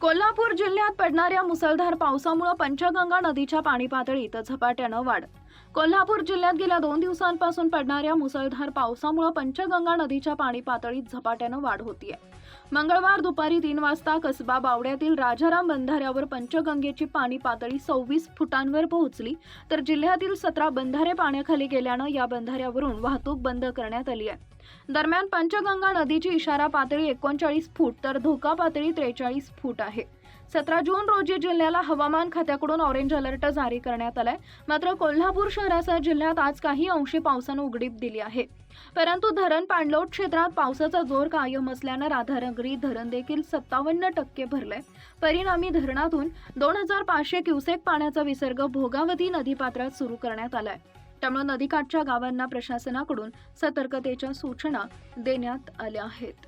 कोल्हापूर जिल्ह्यात पडणाऱ्या मुसळधार पावसामुळे पंचगंगा नदीच्या पाणी पातळीत झपाट्यानं वाढ. कोल्हापूर जिल्ह्यात गेल्या दोन दिवसांपासून पडणाऱ्या मुसळधार पावसामुळे पंचगंगा नदीच्या पाणी पातळीत झपाट्यानं वाढ होतीये. मंगळवार दुपारी तीन वाजता कसबा बावड्यातील राजाराम बंधाऱ्यावर पंचगंगेची पाणी पातळी सव्वीस फुटांवर पोहोचली तर जिल्ह्यातील सतरा बंधारे पाण्याखाली गेल्यानं या बंधाऱ्यावरून वाहतूक बंद करण्यात आली आहे दरम्यान पंचगंगा नदीची इशारा पातळी एकोणचाळीस फूट तर धोका पातळी त्रेचाळीस फूट आहे. सतरा जून रोजी जिल्ह्याला हवामान खात्याकडून ऑरेंज अलर्ट जारी करण्यात आलाय. मात्र कोल्हापूर शहरासह जिल्ह्यात आज काही अंशी पावसानं उघडीप दिली आहे. परंतु धरण पाणलोट क्षेत्रात पावसाचा जोर कायम असल्यानं राधानगरी धरण देखील सत्तावन्न टक्के भरलंय. परिणामी धरणातून दोन हजार पाचशे क्युसेक पाण्याचा विसर्ग भोगावती नदीपात्रात सुरू करण्यात आलाय. त्यामुळे नदीकाठच्या गावांना प्रशासनाकडून सतर्कतेच्या सूचना देण्यात आल्या आहेत.